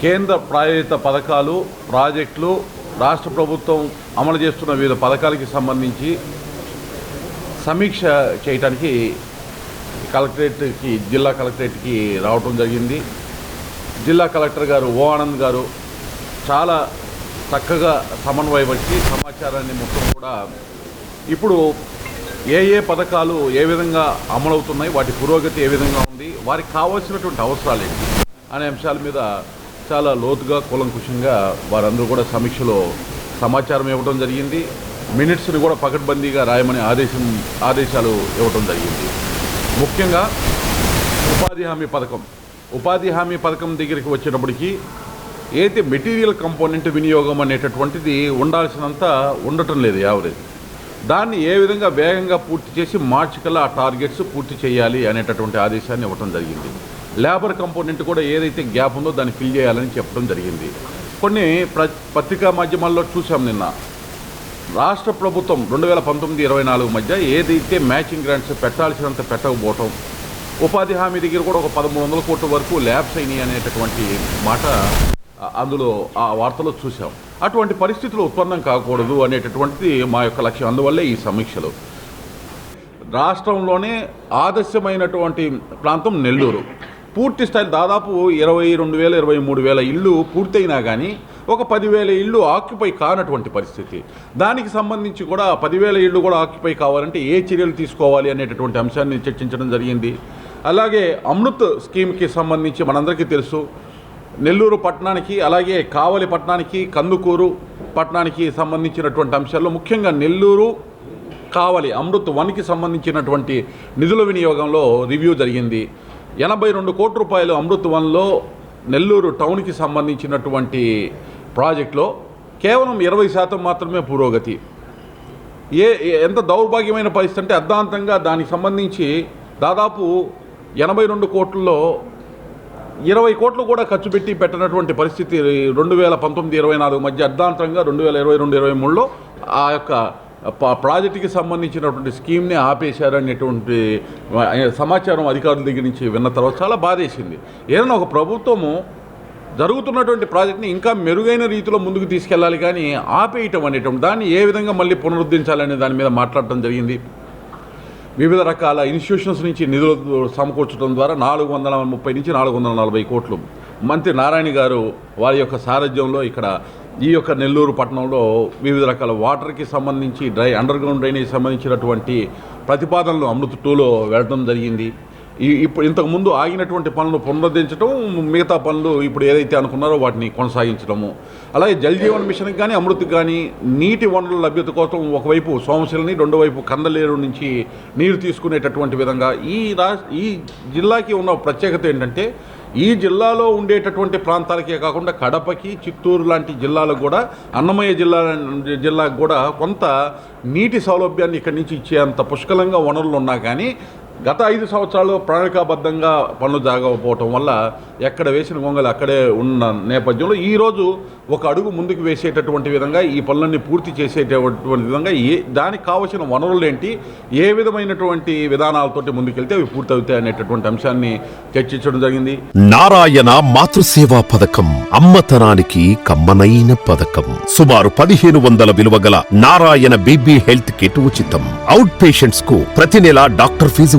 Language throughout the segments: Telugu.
కేంద్ర ప్రాయోజిత పథకాలు ప్రాజెక్టులు రాష్ట్ర ప్రభుత్వం అమలు చేస్తున్న వివిధ పథకాలకి సంబంధించి సమీక్ష చేయటానికి కలెక్టరేట్కి జిల్లా కలెక్టరేట్కి రావటం జరిగింది. జిల్లా కలెక్టర్ గారు ఓ ఆనంద్ గారు చాలా చక్కగా సమన్వయపరిచి సమాచారాన్ని మొత్తం కూడా ఇప్పుడు ఏ ఏ పథకాలు ఏ విధంగా అమలవుతున్నాయి వాటి పురోగతి ఏ విధంగా ఉంది వారికి కావాల్సినటువంటి అవసరాలు ఏంటి అనే అంశాల మీద చాలా లోతుగా కూలంకుషంగా వారందరూ కూడా సమీక్షలో సమాచారం ఇవ్వడం జరిగింది. మినిట్స్ని కూడా పకడ్బందీగా రాయమని ఆదేశం ఆదేశాలు ఇవ్వడం జరిగింది. ముఖ్యంగా ఉపాధి హామీ పథకం. ఉపాధి హామీ పథకం దగ్గరికి వచ్చేటప్పటికి ఏదైతే మెటీరియల్ కంపోనెంట్ వినియోగం అనేటటువంటిది ఉండాల్సినంత ఉండటం లేదు యావరేజ్. దాన్ని ఏ విధంగా వేగంగా పూర్తి చేసి మార్చి కల్లా ఆ టార్గెట్స్ పూర్తి చేయాలి అనేటటువంటి ఆదేశాన్ని ఇవ్వటం జరిగింది. లేబర్ కంపోనెంట్ కూడా ఏదైతే గ్యాప్ ఉందో దాన్ని ఫిల్ చేయాలని చెప్పడం జరిగింది. కొన్ని ప్ర పత్రికా మాధ్యమాల్లో చూసాం నిన్న. రాష్ట్ర ప్రభుత్వం రెండు వేల పంతొమ్మిది ఇరవై నాలుగు మధ్య ఏదైతే మ్యాచింగ్ గ్రాంట్స్ పెట్టాల్సినంత పెట్టకపోవటం ఉపాధి హామీ దగ్గర కూడా ఒక పదమూడు వందల కోట్ల వరకు ల్యాబ్స్ అయినాయి అనేటటువంటి మాట అందులో ఆ వార్తలో చూసాం అటువంటి పరిస్థితులు ఉత్పన్నం కాకూడదు అనేటటువంటిది మా యొక్క లక్ష్యం. అందువల్లే ఈ సమీక్షలు. రాష్ట్రంలోనే ఆదర్శమైనటువంటి ప్రాంతం నెల్లూరు. పూర్తి స్థాయి దాదాపు ఇరవై రెండు వేల ఇరవై మూడు వేల ఇళ్ళు పూర్తయినా కానీ ఒక పదివేల ఇళ్ళు ఆక్యుపై కానటువంటి పరిస్థితి. దానికి సంబంధించి కూడా పదివేల ఇళ్ళు కూడా ఆక్యుపై కావాలంటే ఏ చర్యలు తీసుకోవాలి అనేటటువంటి అంశాన్ని చర్చించడం జరిగింది. అలాగే అమృత్ స్కీమ్కి సంబంధించి మనందరికీ తెలుసు. నెల్లూరు పట్టణానికి అలాగే కావలి పట్టణానికి కందుకూరు పట్టణానికి సంబంధించినటువంటి అంశాల్లో ముఖ్యంగా నెల్లూరు కావలి అమృత్ వన్కి సంబంధించినటువంటి నిధుల వినియోగంలో రివ్యూ జరిగింది. ఎనభై రెండు కోట్ల రూపాయలు అమృత్ వన్లో నెల్లూరు టౌన్కి సంబంధించినటువంటి ప్రాజెక్టులో కేవలం ఇరవై శాతం మాత్రమే పురోగతి. ఏ ఎంత దౌర్భాగ్యమైన పరిస్థితి అంటే అర్ధాంతంగా దానికి సంబంధించి దాదాపు ఎనభై రెండు కోట్లలో ఇరవై కోట్లు కూడా ఖర్చు పెట్టి పెట్టినటువంటి పరిస్థితి రెండు వేల పంతొమ్మిది ఇరవై నాలుగు మధ్య అర్ధాంతరంగా రెండు వేల ఇరవై రెండు ఇరవై మూడులో ఆ యొక్క ప్రాజెక్టుకి సంబంధించినటువంటి స్కీమ్ని ఆపేశారనేటువంటి సమాచారం అధికారుల దగ్గర నుంచి విన్న తర్వాత చాలా బాధేసింది. ఏదైనా ఒక ప్రభుత్వము జరుగుతున్నటువంటి ప్రాజెక్ట్ని ఇంకా మెరుగైన రీతిలో ముందుకు తీసుకెళ్ళాలి కానీ ఆపేయటం అనేటువంటి దాన్ని ఏ విధంగా మళ్ళీ పునరుద్ధరించాలనే దాని మీద మాట్లాడటం జరిగింది. వివిధ రకాల ఇన్స్టిట్యూషన్స్ నుంచి నిధులు సమకూర్చడం ద్వారా నాలుగు వందల ముప్పై నుంచి నాలుగు వందల నలభై కోట్లు. మంత్రి నారాయణ గారు వారి యొక్క సారథ్యంలో ఇక్కడ ఈ యొక్క నెల్లూరు పట్టణంలో వివిధ రకాల వాటర్కి సంబంధించి డ్రై అండర్ గ్రౌండ్ డ్రైనేజ్ సంబంధించినటువంటి ప్రతిపాదనలు అమృత్ టూలో వెళ్ళడం జరిగింది. ఈ ఇప్పుడు ఇంతకుముందు ఆగినటువంటి పనులు పునరుద్ధరించడం మిగతా పనులు ఇప్పుడు ఏదైతే అనుకున్నారో వాటిని కొనసాగించడము. అలాగే జల్ జీవన్ మిషన్కి కానీ అమృత్కి కానీ నీటి వనరుల లభ్యత కోసం ఒకవైపు సోమశిలని రెండో వైపు కందలేరు నుంచి నీరు తీసుకునేటటువంటి విధంగా ఈ రా ఈ జిల్లాకి ఉన్న ప్రత్యేకత ఏంటంటే ఈ జిల్లాలో ఉండేటటువంటి ప్రాంతాలకే కాకుండా కడపకి చిత్తూరు లాంటి జిల్లాలకు కూడా అన్నమయ్య జిల్లా జిల్లాకు కూడా కొంత నీటి సౌలభ్యాన్ని ఇక్కడి నుంచి ఇచ్చేంత పుష్కలంగా వనరులు ఉన్నా కానీ గత ఐదు సంవత్సరాలు ప్రణాళికాబద్ధంగా పనులు జరగకపోవటం వల్ల ఎక్కడ వేసిన గొంగలు అక్కడే ఉన్న నేపథ్యంలో ఈరోజు ఒక అడుగు ముందుకు వేసేటటువంటి విధంగా ఈ పనులన్నీ పూర్తి చేసేటటువంటి విధంగా ఏ దానికి కావలసిన వనరులు ఏంటి ఏ విధమైనటువంటి విధానాలతోటి ముందుకెళ్తే అవి పూర్తవుతాయి అనేటటువంటి అంశాన్ని చర్చించడం జరిగింది. నారాయణ మాతృసేవా పథకం అమ్మతనానికి కమ్మనైన పథకం. సుమారు పదిహేను వందల విలువ గల నారాయణ బీబీ హెల్త్ కిట్ ఉచితం. అవుట్ పేషెంట్స్కు ప్రతి నెల డాక్టర్ ఫీజు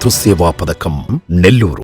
మాతృసేవా పథకం నెల్లూరు